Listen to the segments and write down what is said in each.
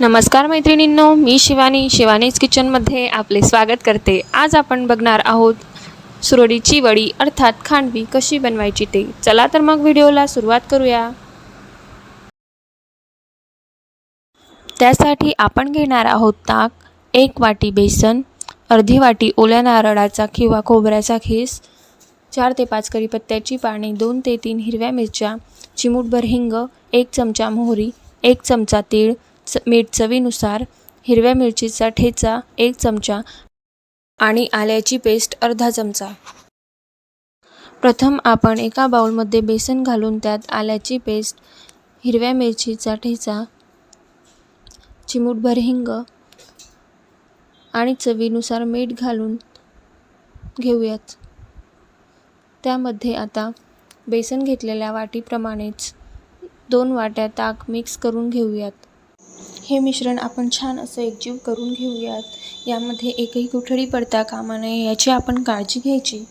नमस्कार मैत्रिणींनो मी शिवानी. शिवानीज किचनमध्ये आपले स्वागत करते. आज आपण बघणार आहोत सुरडीची वडी अर्थात खांडवी कशी बनवायची ते. चला तर मग व्हिडिओला सुरुवात करूया. त्यासाठी आपण घेणार आहोत ताक एक वाटी बेसन अर्धी वाटी ओल्या नारळाचा किंवा खोबऱ्याचा खीस चार ते पाच करीपत्त्याची पाने दोन ते तीन हिरव्या मिरच्या चिमूटभर हिंग एक चमचा मोहरी एक चमचा तीळ च मीठ चवीनुसार हिरव्या मिरचीचा ठेचा एक चमचा आणि आल्याची पेस्ट अर्धा चमचा. प्रथम आपण एका बाउलमध्ये बेसन घालून त्यात आल्याची पेस्ट हिरव्या मिरचीचा ठेचा चिमूटभर हिंग आणि चवीनुसार मीठ घालून घेऊयात. त्यामध्ये आता बेसन घेतलेल्या वाटीप्रमाणेच दोन वाट्या ताक मिक्स करून घेऊयात. हे मिश्रण आपण छान असं एकजीव करून घेऊयात. यामध्ये एकही गुठळी पडता कामा नये याची आपण काळजी घ्यायची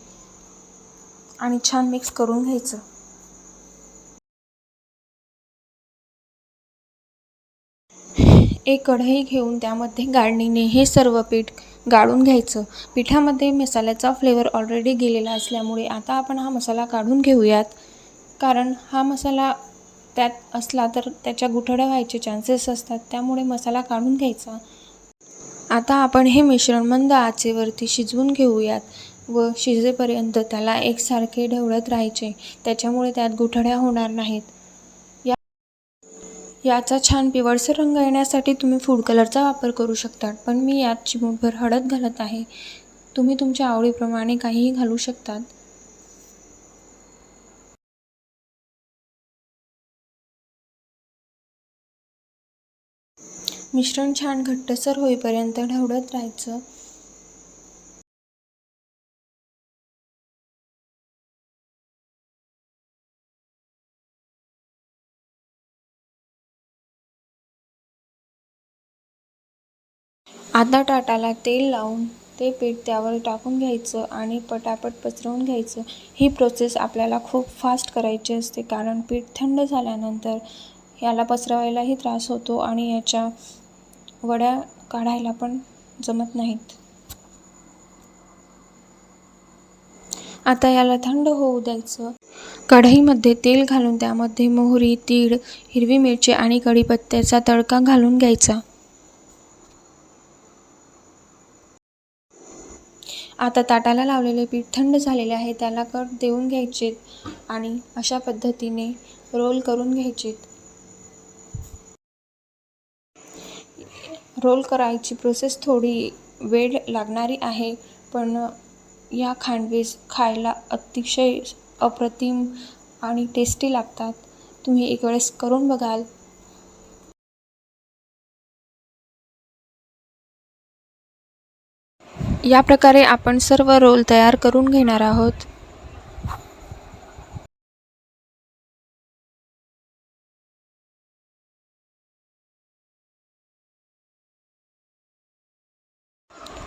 आणि छान मिक्स करून घ्यायचं. एक कढई घेऊन त्यामध्ये गाळणीने हे सर्व पीठ गाळून घ्यायचं. पिठामध्ये मसाल्याचा फ्लेवर ऑलरेडी गेलेला असल्यामुळे आता आपण हा मसाला काढून घेऊयात. कारण हा मसाला त्यात असला तर त्याच्या गुठड्या व्हायचे चान्सेस असतात. त्यामुळे मसाला काढून घ्यायचा. आता आपण हे मिश्रण मंद आचेवरती शिजवून घेऊयात व शिजेपर्यंत त्याला एकसारखे ढवळत राहायचे. त्याच्यामुळे त्यात गुठड्या होणार नाहीत. या याचा छान पिवळसर रंग येण्यासाठी तुम्ही फूड कलरचा वापर करू शकता पण मी यात चिमूटभर हळद घालत आहे. तुम्ही तुमच्या आवडीप्रमाणे काहीही घालू शकतात. मिश्रण छान घट्टसर होईपर्यंत ढवळत राहायचं. आता टाटाला तेल लावून ते पीठ त्यावर टाकून घ्यायचं आणि पटापट पसरवून घ्यायचं. ही प्रोसेस आपल्याला खूप फास्ट करायची असते कारण पीठ थंड झाल्यानंतर याला पसरवायलाही त्रास होतो आणि याच्या वड्या काढायला पण जमत नाहीत. आता याला थंड होऊ द्यायचं. कढईमध्ये तेल घालून त्यामध्ये मोहरी तीळ हिरवी मिरची आणि कढीपत्त्याचा तडका घालून घ्यायचा. आता ताटाला लावलेले पीठ थंड झालेले आहे त्याला कट देऊन घ्यायचे आणि अशा पद्धतीने रोल करून घ्यायचेत. रोल करायची प्रोसेस थोडी वेळ लागणारी आहे पण या खांडवीज खायला अतिशय अप्रतिम आणि टेस्टी लागतात. तुम्ही एक वेळेस करून बघाल. या प्रकारे आपण सर्व रोल तयार करून घेणार आहोत.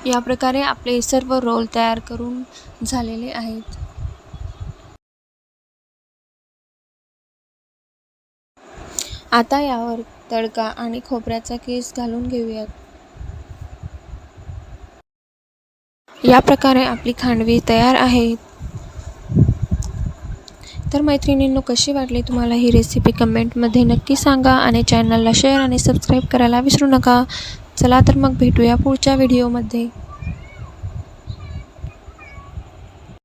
या प्रकारे आपले सर्व रोल तयार करून झालेले आहेत. आता यावर तडका आणि खोबऱ्याचा केस घालून घेऊयात. या प्रकारे आपली खांडवी तयार आहे. तर मैत्रिणींनो कशी वाटली तुम्हाला ही रेसिपी कमेंटमध्ये नक्की सांगा आणि चॅनलला शेअर आणि सबस्क्राईब करायला विसरू नका. चला तर मग भेटूया पुढच्या व्हिडिओमध्ये.